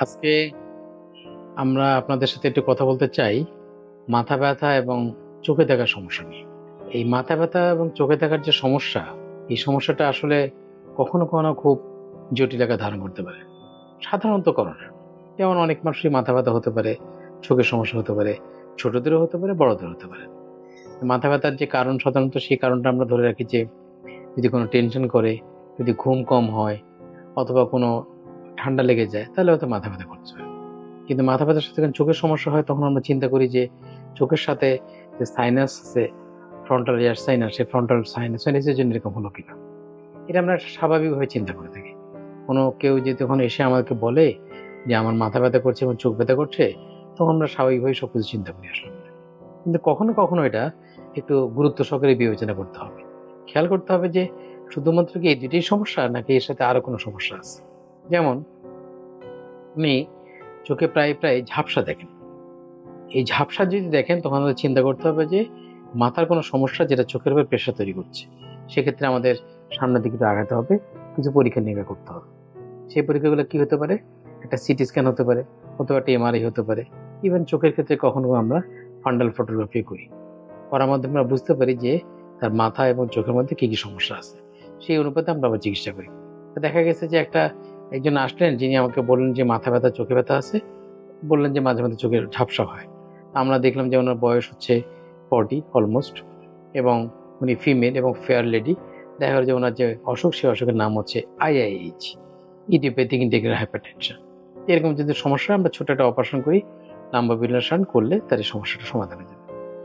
আজকে আমরা আপনাদের সাথে একটু কথা বলতে চাই মাথা ব্যথা এবং চোখে দেখার সমস্যা নিয়ে। এই মাথা ব্যথা এবং চোখে দেখার যে সমস্যা, এই সমস্যাটা আসলে কখনো কখনো খুব জটিল আকার ধারণ করতে পারে। সাধারণত করোনা যেমন অনেক মানুষই মাথা ব্যথা হতে পারে, চোখের সমস্যা হতে পারে, ছোটদেরও হতে পারে বড়দের হতে পারে। মাথা ব্যথার যে কারণ সাধারণত সেই কারণটা আমরা ধরে রাখি যে যদি কোনো টেনশন করে, যদি ঘুম কম হয় অথবা কোনো ঠান্ডা লেগে যায়, তাহলে হয়তো মাথা ব্যথা করছে। কিন্তু মাথা ব্যথার সাথে যখন চোখের সমস্যা হয়, তখন আমরা চিন্তা করি যে চোখের সাথে যে সাইনাস আছে ফ্রন্টাল ইয়ার সাইনাস সেই ফ্রন্টাল সাইনাস সাইনাসের জন্য এরকম হলো কিনা? এটা আমরা স্বাভাবিকভাবে চিন্তা করে থাকি। কোনো কেউ যদি তখন এসে আমাদেরকে বলে যে আমার মাথা ব্যথা করছে এবং চোখ ব্যথা করছে, তখন আমরা স্বাভাবিকভাবে সব কিছু চিন্তা করি আসলে কিন্তু কখনো কখনো এটা একটু গুরুত্ব সহকারে বিবেচনা করতে হবে। খেয়াল করতে হবে যে শুধুমাত্র কি এই দুটোই সমস্যা নাকি এর সাথে আরও কোনো সমস্যা আছে? যেমন, আপনি চোখে প্রায় প্রায় ঝাপসা দেখেন। এই ঝাপসা যদি দেখেন, তখন আমাদের চিন্তা করতে হবে যে মাথার কোনো সমস্যা যেটা চোখের উপর প্রেশার তৈরি করছে, সেক্ষেত্রে আমাদের সামনের দিকে আগাতে হবে, কিছু পরীক্ষা নিরীক্ষা করতে হবে। সেই পরীক্ষাগুলো কি হতে পারে? একটা সিটি স্ক্যান হতে পারে অথবা একটা এমআরআই হতে পারে। ইভেন চোখের ক্ষেত্রে কখনো আমরা ফান্ডাল ফটোগ্রাফি করি। করার মাধ্যমে আমরা বুঝতে পারি যে তার মাথা এবং চোখের মধ্যে কী কী সমস্যা আছে? সেই অনুপাতে আমরা আবার চিকিৎসা করি। দেখা গেছে যে একটা একজন আসলেন যিনি আমাকে বললেন যে মাথা ব্যথা, চোখে ব্যথা আছে। বললেন যে মাঝে মাঝে চোখের ঝাপসা হয়। আমরা দেখলাম যে ওনার বয়স হচ্ছে ফর্টি অলমোস্ট এবং উনি ফিমেল এবং ফেয়ার লেডি দেখা গেল যে ওনার যে অসুখ, সেই অসুখের নাম হচ্ছে আইআইএইচ ইডিওপ্যাথিক ইন্টিগ্রাল হাইপারটেনশন এরকম যদি সমস্যা আমরা ছোট একটা অপারেশন করি। লাম্বা বিলাসান করলে তার এই সমস্যাটা সমাধান হয়ে যাবে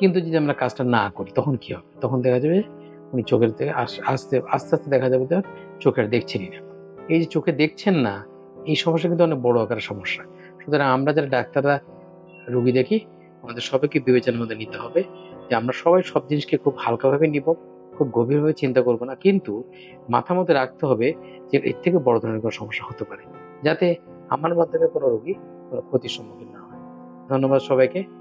কিন্তু যদি আমরা কাজটা না করি, তখন কি হবে? তখন দেখা যাবে উনি চোখের থেকে আস্তে আস্তে আস্তে দেখা যাবে যে আর চোখের দেখছেনই না। এই যে চোখে দেখছেন না, এই সমস্যা কিন্তু অনেক বড় আকারের সমস্যা। সুতরাং আমরা যারা ডাক্তাররা, রুগী দেখি, আমাদের সবাইকে বিবেচনার মধ্যে নিতে হবে যে আমরা সবাই সব জিনিসকে খুব হালকাভাবে নিব, খুব গভীরভাবে চিন্তা করব না। কিন্তু মাথার মধ্যে রাখতে হবে যে এর থেকে বড় ধরনের কোনো সমস্যা হতে পারে। যাতে আমার মাধ্যমে কোনো রোগী কোনো ক্ষতির সম্মুখীন না হয়। ধন্যবাদ সবাইকে।